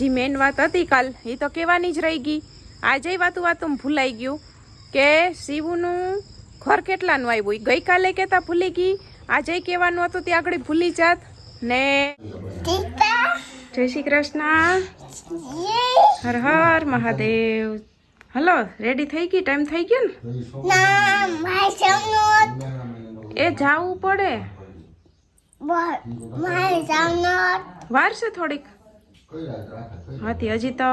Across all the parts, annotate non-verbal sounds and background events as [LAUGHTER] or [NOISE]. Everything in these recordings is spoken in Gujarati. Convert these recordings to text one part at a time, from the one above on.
જી મેન વાત હતી કાલ. એ તો કહેવાની જ રહી ગઈ. આજે વાતું વાતું ભૂલાઈ ગયું કે શિવનું ઘર કેટલાનું આવ્યું? ગઈકાલે કહેતા ભૂલી ગઈ. આજે કહેવાનું હતું ત્યાં આગળ ભૂલી જાત. ને જય શ્રી કૃષ્ણ. હર હર મહાદેવ. હલો રેડી થઈ ગઈ? ટાઈમ થઈ ગયો ને? એ જાવું પડે. વાર છે થોડીક. હાથી હજી તો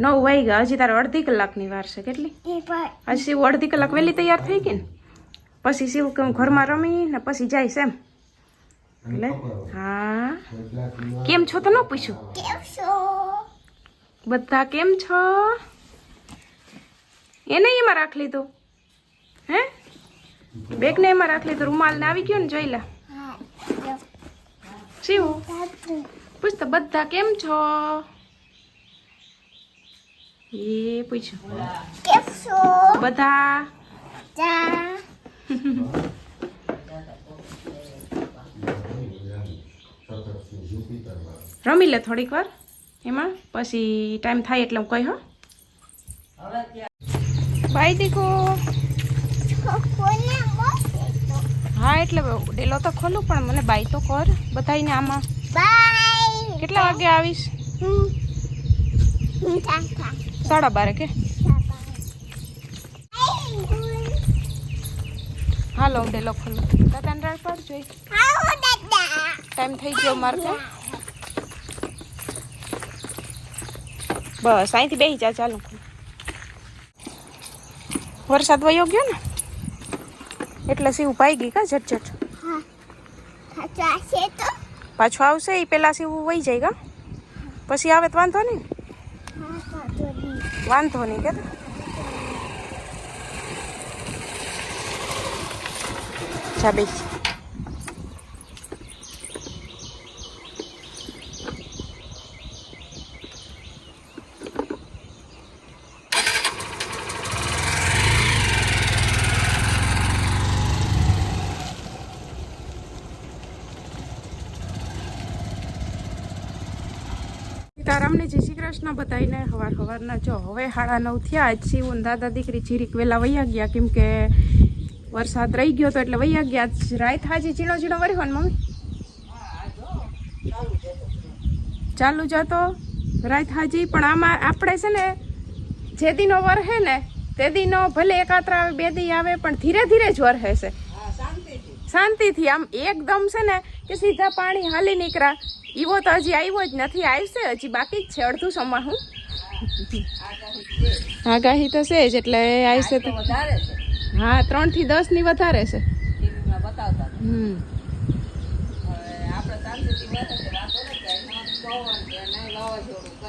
નવ વાઈ ગયા. હજી તારે અડધી કલાકની વાર છે. કેટલી? હજી શિવ અડધી કલાક વહેલી તૈયાર થઈ ગઈ ને? પછી શિવ કે હું ઘરમાં રમી ને પછી જઈશ એમ. એટલે? હા. કેમ છો તો ન પૂછ્યું બધા કેમ છો? એને એમાં રાખ લીધું. હે? બેગને એમાં રાખ લીધું. રૂમાલ ને આવી ગયો ને જોઈ લે. શિવ? પૂછ તો બધા કેમ છો? એ પૂછ્યું બધા? રમી લે થોડીક વાર. એમાં પછી ટાઈમ થાય એટલે હું કહી હો. ભાઈ દીકો હા એટલે ડેલો તો ખોલું પણ મને બાય તો કર. બધાને આમાં. કેટલા વાગે આવીશ? સાડા બારે કે? હાલો, હું ડેલો ખોલું. દાદાને રાડ પાડ જોઈ. ટાઈમ થઈ ગયો મારે બસ, અહીંથી બેસી જા, ચાલુ વરસાદ વયો ગયો ને? એટલે સીવ પાઈ ગઈ કા, ઝટ ઝટ. પાછું આવશે એ પેલા સીવું વહી જાય ગા પછી આવે તો વાંધો નહીં? વાંધો નહીં કે ચા બેસી સીતારામને જય શ્રી કૃષ્ણ બધાઈને હવાર હવારના જો હવે સાડા નવ થયા જ શિવન દાદા દીકરી ચીરીક વહેલા વૈયા ગયા કેમ કે વરસાદ રહી ગયો તો એટલે વૈયા ગયા. રાત હાજી ચીણો ચીણો વર્યો ને મમ્મી? ચાલુ જતો રાત હાજી પણ આમાં આપણે છે ને જે દીનો વરહે ને તે દીનો ભલે એકાત્ર આવે બે દી આવે પણ ધીરે ધીરે જ વરહે છે. શાંતિથી. આમ એકદમ છે ને કે સીધા પાણી હાલી નીકળ્યા. ઈવો તો હજી આવ્યો જ નથી આવશે હજી બાકી જ છે અડધું સમા હું. આગાહી તો છે જ એટલે આવશે તો હા ત્રણથી દસની વધારે છે. હમ.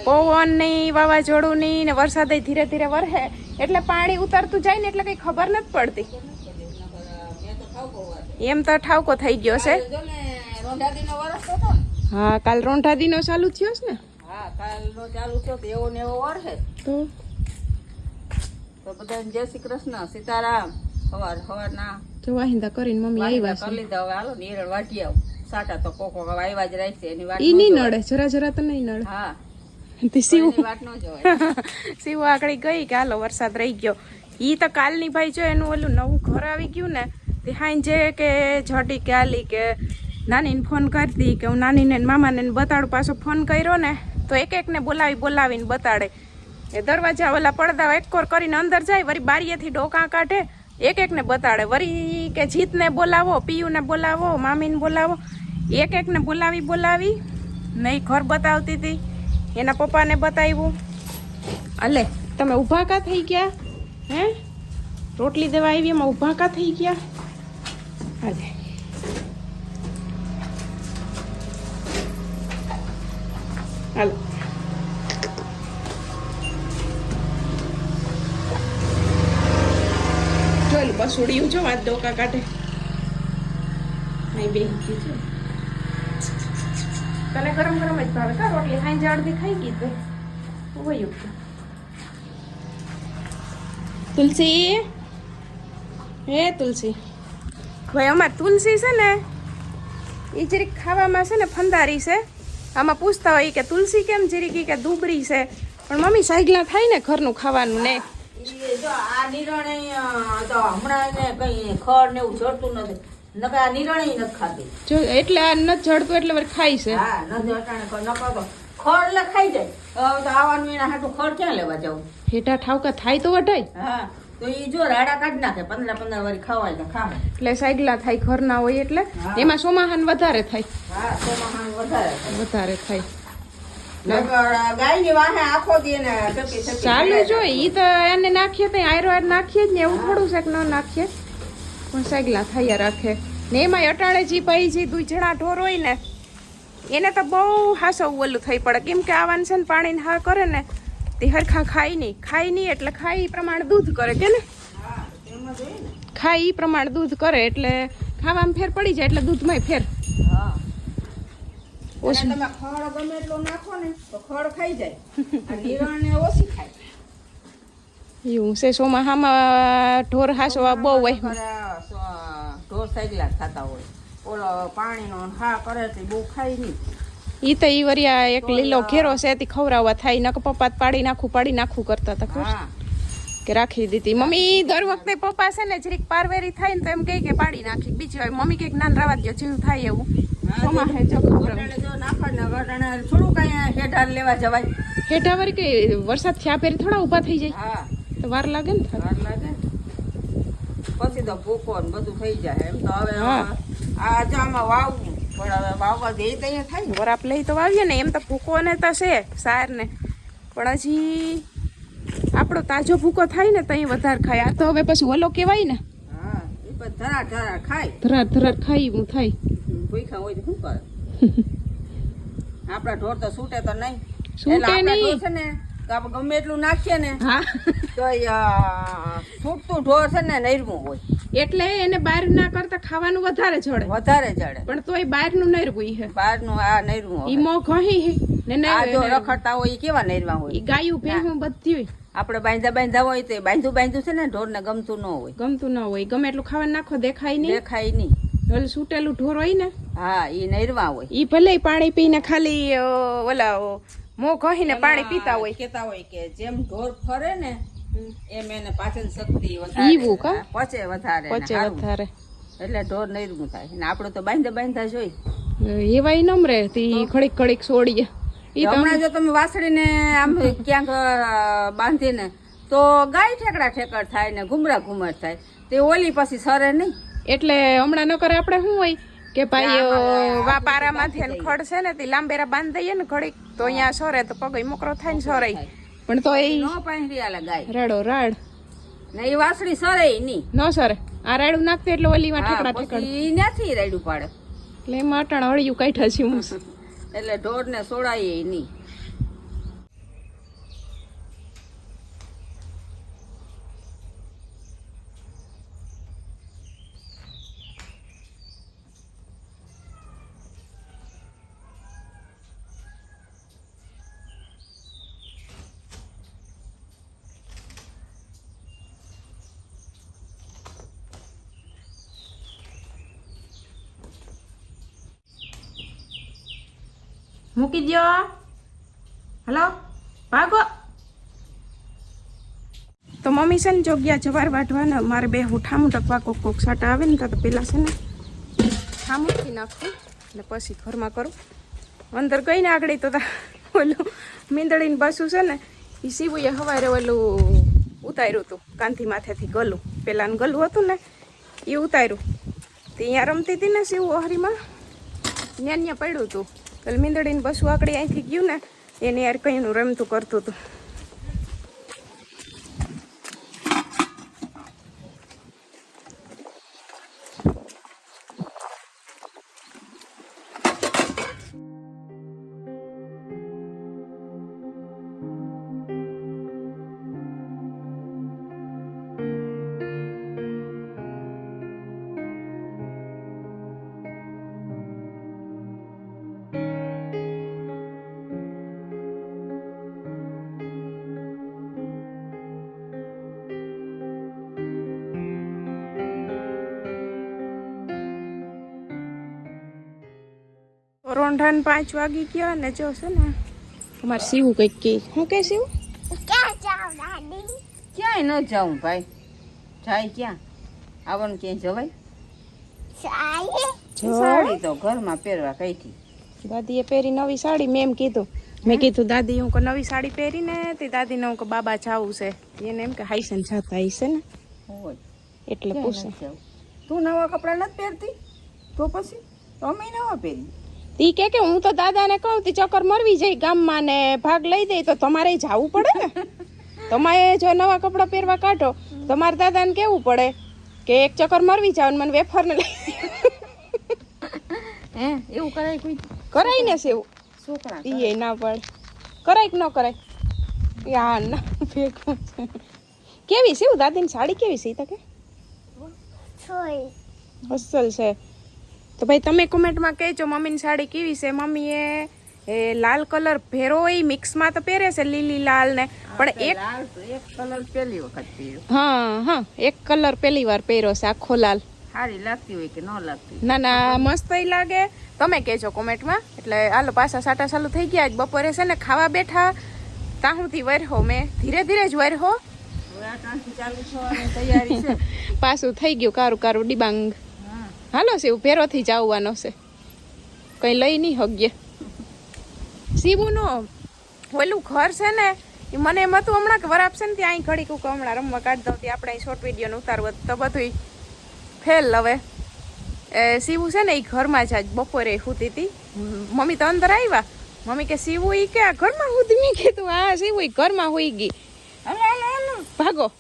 પવન નહીં વાવાઝોડું નહીં ને વરસાદ ધીરે ધીરે વરહે. એટલે પાણી ઉતરતું જાય ને એટલે કઈ ખબર નથી પડતી. એમ તો ઠાવકો થઈ ગયો છે. હા કાલ રોંઢાદીનો ચાલુ થયો છે ને? તો તો? બધાને જય શ્રી કૃષ્ણ સીતારામ. હવાર હવારના જો વાહિંદા કરીને મમ્મી આવ્યા કરી લીધા હવે હાલો નીરળ વાટી આવ. સાટા તો કોકો હવે આવ્યા જ રાખશે એની વાટ ઈ નહીં નડે જરા જરા તો નહીં નડે. હા. ન શિવ [LAUGHS] આગળ ગઈ કે હાલો વરસાદ રહી ગયો. ઈ તો કાલની ભાઈ જો એનું ઓલું નવું ઘર આવી ગયું ને તે હાંજે કે જડી કે આલી કે નાનીને ફોન કરતી કે હું નાનીને મામાને બતાડો, પાછો ફોન કર્યો ને, તો એક એકને બોલાવી બોલાવીને બતાડે. એ દરવાજા ઓલા પડદા એક કોર કરીને અંદર જાય વળી બારીએથી ડોકા કાઢે એક એકને બતાડે. વળી કે જીતને બોલાવો, પિયુને બોલાવો, મામીને બોલાવો એક એકને બોલાવી બોલાવી નહીં ઘર બતાવતી હતી. એના પપ્પાને બતાવ્યું. અલે, તમે ઊભા કા થઈ ગયા? હે? રોટલી દેવા આવી, એમાં ઊભા કા થઈ ગયા? આજે. હાલો. જોયેલું બસુડિયું જો વાત ડોકા કાઢે. નહીં બે છે. તને ગરમ ગરમ જ ભાવે. કા રોટલી? સાંજે અડધી ખાઈ ગઈ તે. વયું તુલસી? હે તુલસી. ભાઈ અમાર તુલસી છે ને એ જરીક ખાવામાં છે ને ફંદારી છે. આમાં પૂછતા હોય કે તુલસી કેમ જીરીકી કે દુબળી છે. પણ મમ્મી સાઈડલા થાય ને ઘરનું ખાવાનું ને. જો આ નિરણે તો હમણાં એને કઈ ખડ ને એવું જડતું નથી. નકર આ નિરણે નથી ખાતી. જો એટલે આ નથી જડતું એટલે વળી ખાય છે. હા ખડ એટલે ખાઈ જાય. હવે તો આવવાનું એના હાટું ખડ ક્યાં લેવા જવું? હેઠા ઠાવકા થાય તો વટાય હા. તો ઈ જો રાડા કાઢી નાખે પંદર પંદર વારી ખવાય તો ખાવે. એટલે સાઈડલા થાય ઘરના હોય એટલે એમાં સોમાહાન વધારે થાય. હા વધારે થાય. વધારે થાય. ગાયની વાહે આખો દી ચાલુ ઈ તો એને નાખીએ તો આયરો નાખીએ જ ને એવું થોડું છે કે ન નાખીએ. પણ સાઈગલા થયા રાખે. ને એમાં અટાણે જી ભાઈ જે દૂધણા ઢોર હોય ને એને તો બહુ હાસવ ઓલું થઈ પડે. કેમ કે આવાનું છે ને પાણીને હા કરે ને તે હરખા ખાય નહીં. ખાય નહીં એટલે ખાય એ પ્રમાણે દૂધ કરે કે ને. ખાય એ પ્રમાણે દૂધ કરે એટલે ખાવામાં ફેર પડી જાય એટલે દૂધમાં ફેર. ઓછું. તમે ખડ ગમે એટલું નાખો ને તો ખડ ખાઈ જાય. આ નિરણને ઓછી ખાય. એવું છે સોમાહામાં ઢોર હાસવા બહુ હોય ઢોર જ ખાતા હોય. ઓલો પાણીનો હા કરે તે બહુ ખાય નહીં. ઈ તો ઈ વરિયા એક લીલો ઘેરો છે તે ખવરાવવા થાય. નક પપ્પા પાડી નાખું પાડી નાખું કરતા હતા ખબર? કે રાખી દીધી. મમ્મી દર વખતે પપ્પા છે ને જરીક પારવેરી થાય ને તો એમ કહે કે પાડી નાખી. બીજી હોય મમ્મી કંઈક નાન રાવા દો જેવું થાય એવું. હેઠા વળી કે વરસાદ થયા પેરી થોડા ઊભા થઈ જાય. તો વાર લાગે ને વાર લાગે. પછી તો ભૂકો બધું થઈ જાય. એમ તો હવે. આ આમાં વાવવું. પણ હવે વાવવા દે તો અહીંયા થાય વરાપ લઈ તો વાવીએ ને એમ તો ભૂકો ને તો છે સાર ને પણ હજી આપણો તાજો ભૂકો થાય ને તો અહીં વધારે ખાય. આ તો હવે પછી ઓલો કહેવાય ને હા એ પણ ધરા ધરા ખાય. ધરા ધરા ખાઈ હું થાય. ભૂખ્યા હોય તો શું કરે? [LAUGHS] આપણા ઢોર તો છૂટે તો નહીં. છૂટે નહીં. છે ને તો આપણે ગમે એટલું નાખીએ ને હા. તો છૂટતું ઢોર છે ને નૈરવું હોય. એટલે એને બહાર ના કરતા ખાવાનું વધારે જડે. વધારે જડે. પણ તોય બહારનું નરવું હે. બહારનું આ નૈરવું ઈ મો ઘહી હે. ને આ જો રખડતા હોય ઈ કેવા નૈરવા ઈ હોય ગાયું ભેહું બધી હોય. આપણે બાંધા બાંધા હોય તો બાંધું બાંધું છે ને ઢોર ને ગમતું ન હોય. ગમતું ન હોય. ગમે એટલું ખાવાનું નાખો દેખાય નહીં. દેખાય નહીં. ઓલું સૂટેલું ઢોર હોય ને. હા ઈ નૈરવા હોય. ઈ ભલે પાણી પીને ખાલી ઓલા મોં ઘહીને પાણી પીતા હોય. કેતા હોય કે જેમ ઢોર ફરે ને એમ એને પાચન શક્તિ વધારે કા? પચે વધારે પચે વધારે. એટલે ઢોર નૈરવું થાય ને આપણે તો બાંધા બાંધા જોઈ એવાય નમરે તી ખડીક ઘડીક છોડીએ ઈ હમણાં જો તમે વાસળીને આમ ક્યાંક બાંધીને તો ગાય ઠેકડા ઠેકડ થાય ને ઘુમરા ઘુમર થાય. તે ઓલી પછી સરે નહીં. એટલે હમણાં ન કરે આપણે શું હોય? કે ભાઈ પારા વા પારામાંથી ખડ છે ને તે લાંબેરા બાંધી દઈએ ને ઘડીક તો અહીંયા સરે તો પગ મોકરો થાય ને સોરાય. પણ તો એ નો પહેરી આલે ગાય. રાડો રાડ. ને એ વાસળી સરે નહીં ન. સરે. આ રાડું નાખતું એટલે ઓલીમાં માં ઠેકડા ઠેકડ. ઈ નથી રેડું પાડે. એટલે એમાં અટાણ હળિયું કાઢ્યા છે એટલે ઢોર ને સોડાય નહીં મૂકી દો હલો? ભાગો. તો મમ્મી છે ને જોગ્યા જવાર વાટવાના મારે બે હું ઠામું ટકવા કોક કોક સાટા આવે ને તો પેલા છે ને ઠામુંથી નાખું એટલે પછી ઘરમાં કરું. અંદર ગઈને આગળ તો ઓલું મીંદડીને બસું છે ને એ સીવુએ સવારે ઓલું ઉતાર્યું હતું કાંથી માથેથી ગલું. પેલાનું ગલું હતું ને એ ઉતાર્યું. તે અહીંયા રમતી હતી ને સીવું ઓહરીમાં ન્યા ન્યા પડ્યું હતું એટલે મીંદડીને બસું આકડી અહીંથી ગયું ને એની યાર કઈનું રમતું કરતું હતું. રોંઢાન પાંચ વાગી ગયા ને જો છે ને તમારે સીવું કંઈક કે હું કે સીવું ક્યાંય ન જાઉં ભાઈ. જાય ક્યાં? આવવાનું ક્યાંય જવાય? સાડી તો ઘરમાં પહેરવા કઈથી દાદીએ પહેરી નવી સાડી મેં એમ કીધું. મેં કીધું દાદી હું કે નવી સાડી પહેરીને તે દાદીને હું કે બાબા જાવું છે. એને એમ કે હાઈસન જાતા હશે ને. એટલે પૂછે. તું નવા કપડાં નથી પહેરતી? તો પછી? અમે નવા પહેરી તી કે કે હું તો દાદાને કહું તી ચક્કર મરવી જઈ ગામમાં ને ભાગ લઈ દે તો તમારે જવું પડે ને? તમારે જો નવા કપડાં પહેરવા કાઢો તમારે દાદાને કેવું પડે? કે એક ચક્કર મરવી જાવ ને મને વેફર ને લઈ [LAUGHS] હે એવું કરાય કોઈ? કરાય ને સેવું. છોકરા ઈ ના પડે. કરાય કે ન કરાય? યા ના ભેગું. છે. કેવી સેવું? દાદીની સાડી કેવી છે તકે? અસલ છે. તો ભાઈ તમે કોમેન્ટમાં કહેજો મમ્મીની સાડી કેવી છે? મમ્મીએ એ લાલ કલર ભેરો હોય મિક્સમાં તો પહેરે છે લીલી લાલ ને. પણ એક કલર પહેલી વખત પહેર્યો. હા હા એક કલર પહેલી વાર પહેર્યો છે આખો લાલ. સારી લાગતી હોય કે ન લાગતી ના ના મસ્ત લાગે. તમે કહેજો કોમેન્ટમાં. એટલે હાલો પાછા સાટા ચાલુ થઈ ગયા. આજ બપોરે છે ને ખાવા બેઠા. તાહુંથી વરહો મેં ધીરે ધીરે જ વરહો. તૈયારી છે. [LAUGHS] પાછું થઈ ગયું કારું કારું ડિબાંગ. હાલો શિવ ભેરોથી જ આવવાનો છે. કઈ લઈ નહીં હગ્ય શિવનો ઓલું ઘર છે ને એ મને એમ હતું હમણાં કે વરાપ છે ને ત્યાં અહીં ઘડી કુક હમણાં રમવા કાઢી દઉં ત્યાં આપણે શોર્ટ વીડિયો ઉતારવું તો બધું ફેલ હવે. એ શિવું છે ને એ ઘરમાં જ આજ બપોરે સૂતી હતી. મમ્મી તો અંદર આવ્યા. મમ્મી કે શિવું એ કે આ ઘરમાં સુધી મેં કીધું હા શિવું ઘરમાં હોઈ ગઈ. ભાગો.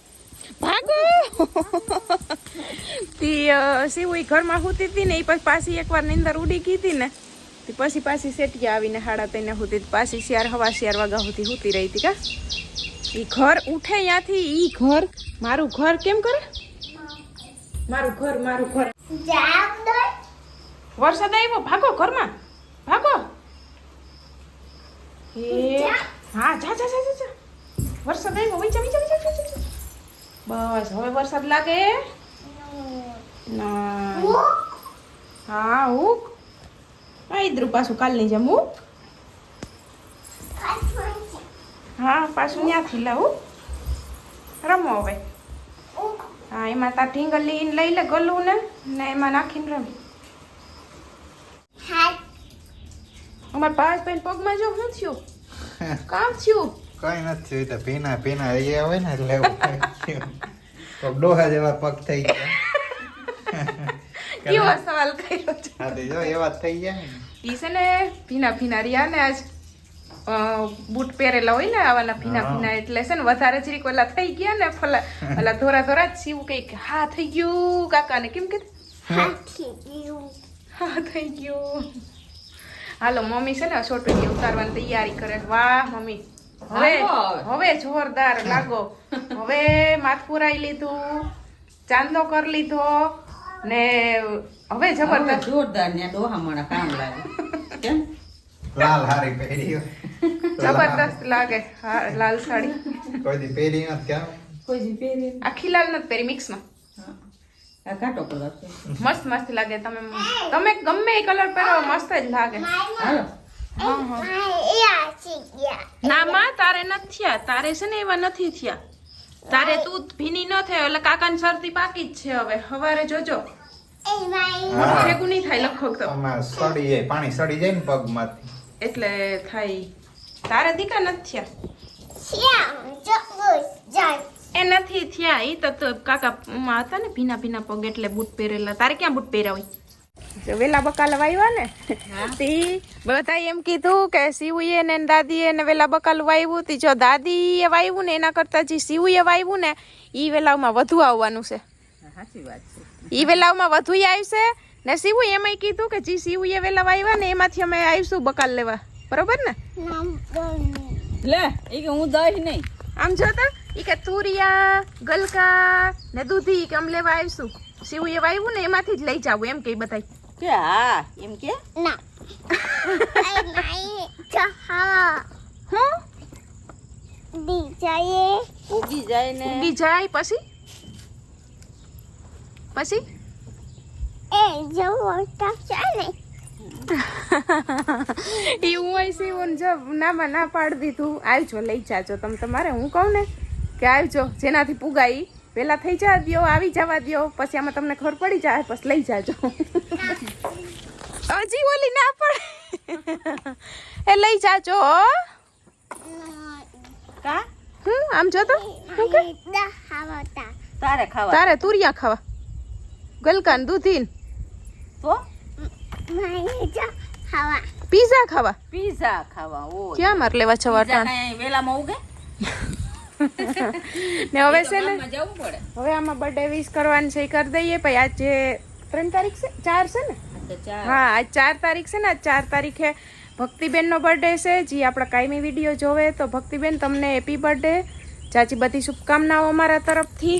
ભાગો [LAUGHS] તી શિવ ઘરમાં સૂતી હતી ને એ પછી પાછી એકવાર નીંદર ઉડી ગઈ હતી ને તે પછી પાછી સેટિયા આવીને હાડા તઈને સૂતી પાછી શિયાર હવા શિયાર વાગા સુધી સૂતી રહી હતી કા. ઈ ઘર ઉઠે ત્યાંથી એ ઘર મારું ઘર કેમ કરે? મારું ઘર મારું ઘર. વરસાદ આવ્યો? ભાગો ઘરમાં? ભાગો? એ હા જા જા જા જા, વરસાદ આવ્યો? વિચા વિચા વઈ બસ. હવે વરસાદ લાગે? ના. હા ઉક હા ઈદરું પાછું કાલની જેમ ઉક હા પાછું ત્યાંથી લાવું રમો હવે. હા એમાં તાર ઢીંગલી લઈ લે ગલું ને ને એમાં નાખીને રમી. અમારા પાંચ ભાઈ પગમાં જો શું થયું? [LAUGHS] કામ થયું? કઈ નથી તો ભીના ભીના એ આવે ને એટલે તો ડોહા જેવા પગ થઈ ગયા. કેવો સવાલ કર્યો છે? હા જો એવા થઈ ગયા ને. ઈ છે ને ભીના ભીના રહ્યા ને આજ બૂટ પહેરેલા હોય ને આવાના ભીના. ભીના એટલે છે ને વધારે જરીક ઓલા થઈ ગયા ને ફલા ઓલા ધોરા ધોરા જ સીવું કંઈક. હા થઈ ગયું કાકાને કેમ કે હા. થઈ ગયું. હાલો મમ્મી છે ને છોટું ઉતારવાની તૈયારી કરે. વાહ મમ્મી. હવે હવે જોરદાર લાગો. હવે માથું પુરાઈ લીધું ચાંદલો કરી લીધો ને હવે જબરદસ્ત. જોરદાર ને ડોહામણા કામ લાગે. કેમ? લાલ હારી પહેરી જબરદસ્ત લાગે હા લાલ સાડી. કોઈ દી પહેરી નથી કેમ કોઈ દી પહેરી આખી લાલ નથી પહેરી મિક્સમાં કાટો કલર મસ્ત મસ્ત લાગે. તમે તમે ગમે એ કલર પહેરો મસ્ત જ લાગે. હાલો. ના માં તારે નથી થયા. તારે છે ને એવા નથી થયા. તારે તું ભીની ન થાય એટલે કાકાની શરદી પાકી જ છે હવે. હવારે જોજો. ભેગું નહીં થાય લગભગ તો. સડી જાય પાણી સડી જાય ને પગમાંથી. એટલે થાય. તારે દીકા નથી થયા? એ નથી થયા. એ તો કાકા હતા ને ભીના ભીના પગ એટલે બૂટ પહેરેલા. તારે ક્યાં બૂટ પહેર્યા હોય? વેલા બકાલા વાવ્યા ને તી બધા એમ કીધું કે શિવુએ ને દાદીએ ને વેલા બકાલું વાવ્યું તી જો દાદીએ વાવ્યું ને એના કરતા જે શિવુએ વાવ્યું ને ઈ વેલાવમાં વધુ આવવાનું છે. સાચી વાત છે. ઈ વેલાવમાં વધુ આવશે ને શિવુ એમાંય કીધું કે જે શિવુએ વેલા વાવ્યા ને એમાંથી અમે આવીશું બકાલ લેવા. બરોબર ને? લે એ કે હું દઈ નહીં. આમ જોતા ઈ કે તુરિયા ગલકા ને દૂધી કે અમે લેવા આવીશું. શિવુએ વાવ્યું ને એમાંથી જ લઈ જાવું એમ કે બધાય. કે હા એમ કે ના ઉગી જાય ને ઉગી જાય પછી પછી એ હું અહીં સીવું જો નામાં ના પાડી દીધું આવજો લઈ જાજો તમે તમારે હું કહું ને કે આવજો જેનાથી પુગાઈ પેલા થઈ જા દો આવી જવા દો પછી આમાં તમને ખબર પડી જાય પછી લઈ જાજો. હજી ઓલી ના પડે. એ લઈ જાજો કા? હમ આમ જો તો. તારે ખાવા. તારે તુરિયા ખાવા. ગલકાન દૂધીન. તો? પીઝા ખાવા. પીઝા ખાવા ઓ ક્યાં માર લેવા છે વાટા વેલામાં ઉગે? ને હવે છે ને હવે આમાં બર્થડે વિશ કરવાની છે એ કરી દઈએ. પછી આજે ત્રણ તારીખ છે? ચાર છે ને? હા આજ ચાર તારીખ છે ને. આજ ચાર તારીખે ભક્તિબેનનો બર્થડે છે. જે આપણા કાયમી વીડિયો જોવે તો ભક્તિબેન તમને હેપી બર્થડે ચાચી બધી શુભકામનાઓ અમારા તરફથી.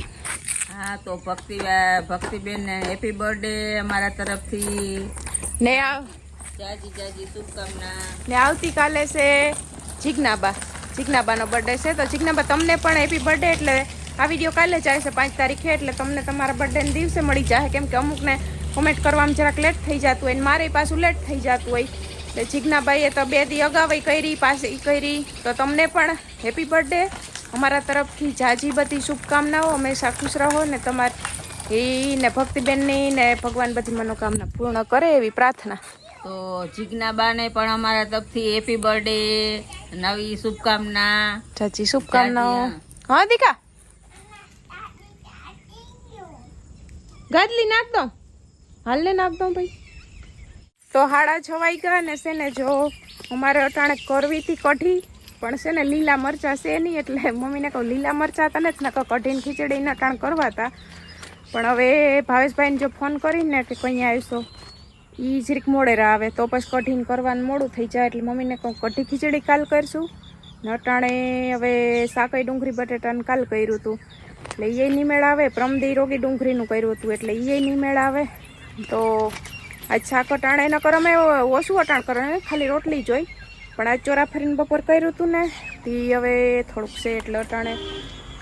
હા તો ભક્તિ ભક્તિબેન હેપી બર્થડે અમારા તરફથી. ને આવ જાજી જાજી શુભકામના. ને આવતીકાલે છે જીજ્ઞાબા. જીજ્ઞાબાનો બર્થડે છે. તો જીજ્ઞાબા તમને પણ હેપી બર્થડે એટલે આ વીડિયો કાલે જ આવશે પાંચ તારીખે, એટલે તમને તમારા બર્થડેના દિવસે મળી જાય કેમ કે અમુકને કોમેન્ટ કરવામાં જરાક લેટ થઈ જતું હોય ને મારે પાછું લેટ થઈ જતું હોય. એટલે જીજ્ઞાબાઈએ તો બે દી અગાઉ કરી પાસે કરી. તો તમને પણ હેપી બર્થડે અમારા તરફથી જાજી બધી શુભકામનાઓ. હંમેશા ખુશ રહો ને તમારી એ ને ભક્તિબેનની ને ભગવાન બધી મનોકામના પૂર્ણ કરે એવી પ્રાર્થના. તો જીજ્ઞાબાને પણ અમારા તરફથી હેપી બર્થડે નવી શુભકામના. ચાચી શુભકામનાઓ. હા દીકા. ગાદલી નાખ દઉં હાલને નાખ દઉં ભાઈ. તો હાડા છવાઈ ગયા ને છે ને જો અમારે અટાણે કરવી હતી કઢી પણ છે ને લીલા મરચાં છે નહીં એટલે મમ્મીને કહું લીલા મરચાં હતા ને જ નકર કઢીને ખીચડીને અટાણ કરવા હતા પણ હવે ભાવેશભાઈને જો ફોન કરીને કે કંઈ આવીશો. એ જરીક મોડેરા આવે, તો પછી કઢીને કરવાનું મોડું થઈ જાય, એટલે મમ્મીને કહું, કઢી ખીચડી કાલ કરશું. ને અટાણે હવે સાકઈ ડુંગળી, બટેટાને કાલ કર્યું હતું. એટલે એ નિમેળ આવે, પ્રમદી રોગી ડુંગળીનું કર્યું હતું, એટલે એ નિમેળ આવે. તો આજ શાક અટાણે, એના કરો અમે ઓછું અટાણ કરો ખાલી રોટલી જોઈ. પણ આજ ચોરા ફરીને બપોર કર્યું હતું ને, તે હવે થોડુંક છે, એટલે અટાણે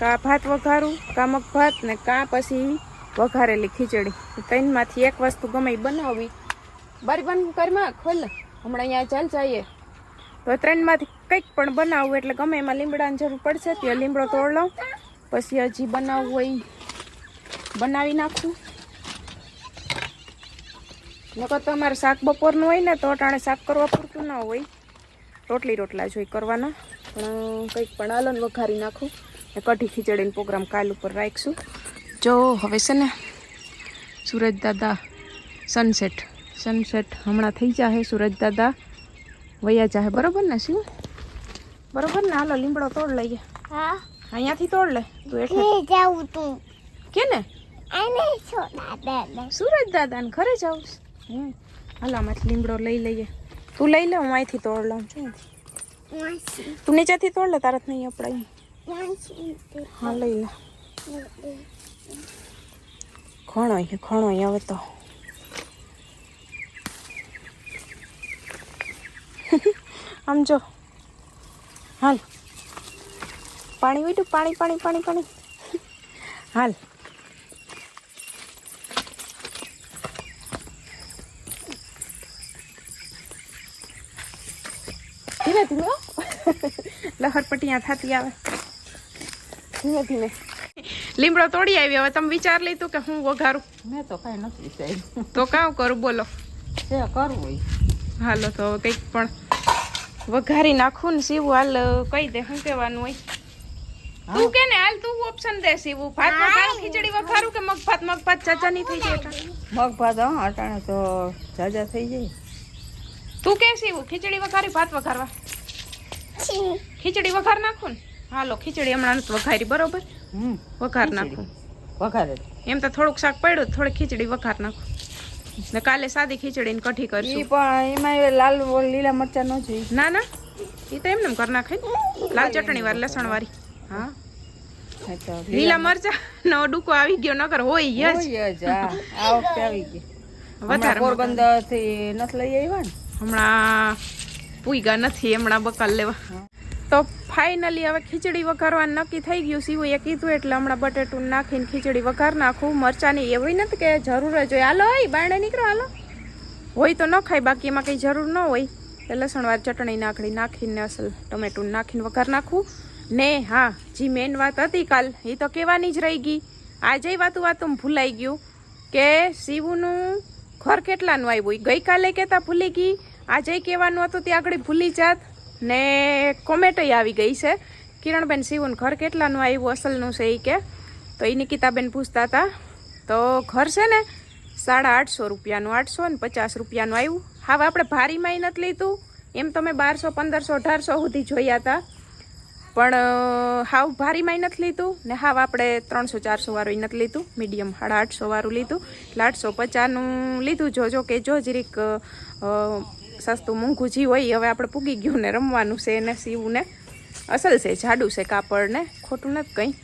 કા ભાત વઘારું, કા મગ ભાત ને કા પછી વઘારેલી ખીચડી. ત્રણમાંથી એક વસ્તુ ગમે એ બનાવવી. બારી બંધ કરમાં ખોલ. હમણાં અહીંયા ચાલ જઈએ. તો ત્રણમાંથી કંઈક પણ બનાવવું એટલે ગમે એમાં લીમડાની જરૂર પડશે ત્યાં લીમડો તોડ લઉં. પછી હજી બનાવવું હોય બનાવી નાખું. નકર તો અમારે શાક બપોરનું હોય ને, તો અટાણે શાક કરવા પૂરતું ના હોય. રોટલી રોટલા જોઈ કરવાના. પણ કંઈક પણ આલન વઘારી નાખું. ને કઢી ખીચડીનો પ્રોગ્રામ કાલ ઉપર રાખીશું. જો, હવે છે ને, સુરજ દાદા સનસેટ સનસેટ હમણાં થઈ જાહે સુરજ દાદા. વયા જાહે બરોબર ને શું બરોબર ને? હાલો લીમડો તોડ લઈએ. હા. અહીંયાથી તોડ લે. તું એટલે જાઉં તું. કે ને અને છોડા દે સુરજ દાદા ને ઘરે જાઉં હમ. હાલો આમાંથી લીમડો લઈ લઈએ. તું લઈ લે હું અહીંથી તોડ લઉં. છું તું નીચેથી તોડ લે તારત નહીં વાંસી હા લઈ લે. ઘણો ઘણો હવે તો. [LAUGHS] આમ જો. હાલ. પાણી વીટું પાણી પાણી પાણી પાણી. [LAUGHS] હાલ. ધીમે ધીમે. [LAUGHS] લહરપટિયા થતી આવે. ધીમે ધીમે. લીમડો તોડી આવી. હવે તમે વિચાર લીધું કે હું વઘારું. મેં તો કઈ નથી વિચાર્યું તો કાં કરું? બોલો. જે કરવું હોય. હાલો તો કંઈક પણ વઘારી નાખું ને સીવું હાલ કહી દે શું કહેવાનું હોય? તું કે ને હાલ તું ઓપ્શન દે સીવું ભાત વઘારું ખીચડી વઘારું કે મગ ભાત મગ ભાત ચાચા નહીં થઈ જાય મગ ભાત હા અટાણે તો જાજા થઈ જાય. તું કે સીવું ખીચડી વઘારી ભાત વઘારવા? ખીચડી વઘાર નાખું ને? હાલો ખીચડી હમણાં નથી વઘારી બરોબર? હમ વઘાર નાખું. વઘારે. એમ તો થોડુંક શાક પડ્યું થોડી ખીચડી વઘાર નાખું. ને કાલે સાદી ખીચડી ને કઠી કરશું. પણ એમાં એ લાલ લીલા મરચા ન જોઈએ. ના ના. એ તો એમને કરી નાખે. લાલ ચટણી વાળી લસણ વાળી. હા. લીલા મરચા. નો ડુકો આવી ગયો નકર હોય યસ જ, આ વખતે આવી ગયો વધારે પોરબંદરથી નથી લઈ આવ્યા ને? હમણાં પૂગા નથી હમણાં બકાલ લેવા. તો ફાઇનલી હવે ખીચડી વઘારવાનું નક્કી થઈ ગયું. સીવું એ કીધું એટલે હમણાં બટેટું નાખીને ખીચડી વઘાર નાખું. મરચાની એવી નથી કે જરૂર જ હોય. હાલો એ બારણે નીકળો, હાલો. હોય તો ન ખાય બાકી એમાં કંઈ જરૂર ન હોય. લસણવાર ચટણી નાખડી નાખીને અસલ ટમેટું નાખીને વઘાર નાખું. ને હા, જી મેઇન વાત હતી કાલ એ તો કહેવાની જ રહી ગઈ. આજે વાતું વાતું ભૂલાઈ ગયું કે શિવનું ઘર કેટલાનું આવ્યું? ગઈકાલે કહેતા ભૂલી ગઈ. આજે કહેવાનું હતું, ત્યાં આગળ ભૂલી જાત. ને કોમેટય આવી ગઈ છે. કિરણબેન શિવનું ઘર કેટલાનું આવ્યું, અસલનું છે એ કે. તો એ નિકિતાબેન પૂછતા હતા. તો ઘર છે ને સાડા આઠસો રૂપિયાનું, આઠસો ને પચાસ રૂપિયાનું આવ્યું. હવે આપણે ભારીમાં નથી લીધું. એમ તો મેં બારસો, પંદરસો, અઢારસો સુધી જોયા હતા. પણ હાવ ભારીમાં નથી લીધું. ને હાવ આપણે ત્રણસો, ચારસો વાળું નથી લીધું. મીડિયમ સાડા આઠસો વાળું લીધું. એટલે આઠસો પચાસનું લીધું. જો જો કે જો જરીક સસ્તું મોંઘું જી હોય હવે આપણે પૂગી ગયું ને રમવાનું છે એને સીવું ને. અસલ છે જાડું છે કાપડ ને ખોટું નથી કંઈ.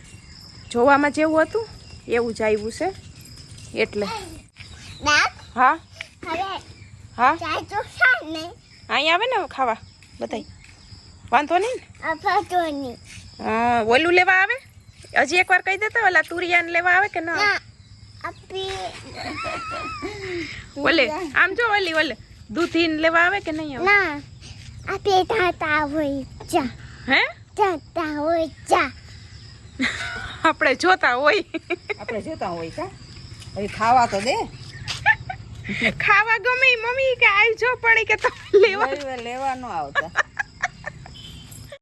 જોવામાં જેવું હતું એવું જ આવ્યું છે. એટલે. હા? હા? અહીં આવે ને ખાવા બધાય. વાંધો નહીં ને? હા, ઓલું લેવા આવે? હજી એકવાર કહી દેતા ઓલા તુરિયાને લેવા આવે કે ના ઓલે આમ જો ઓલી ઓલે. દૂધીને લેવા આવે કે નહીં આવે? ના આપી ધાતા હોય જા. હે? ધાતા હોય જા. આપણે જોતા હોય. આપણે જોતા હોય કા? હવે ખાવા તો દે. ખાવા ગમે મમ્મી કે આઈ જો પણ ઈ કે તમે લેવા. લેવા લેવા ન આવતા.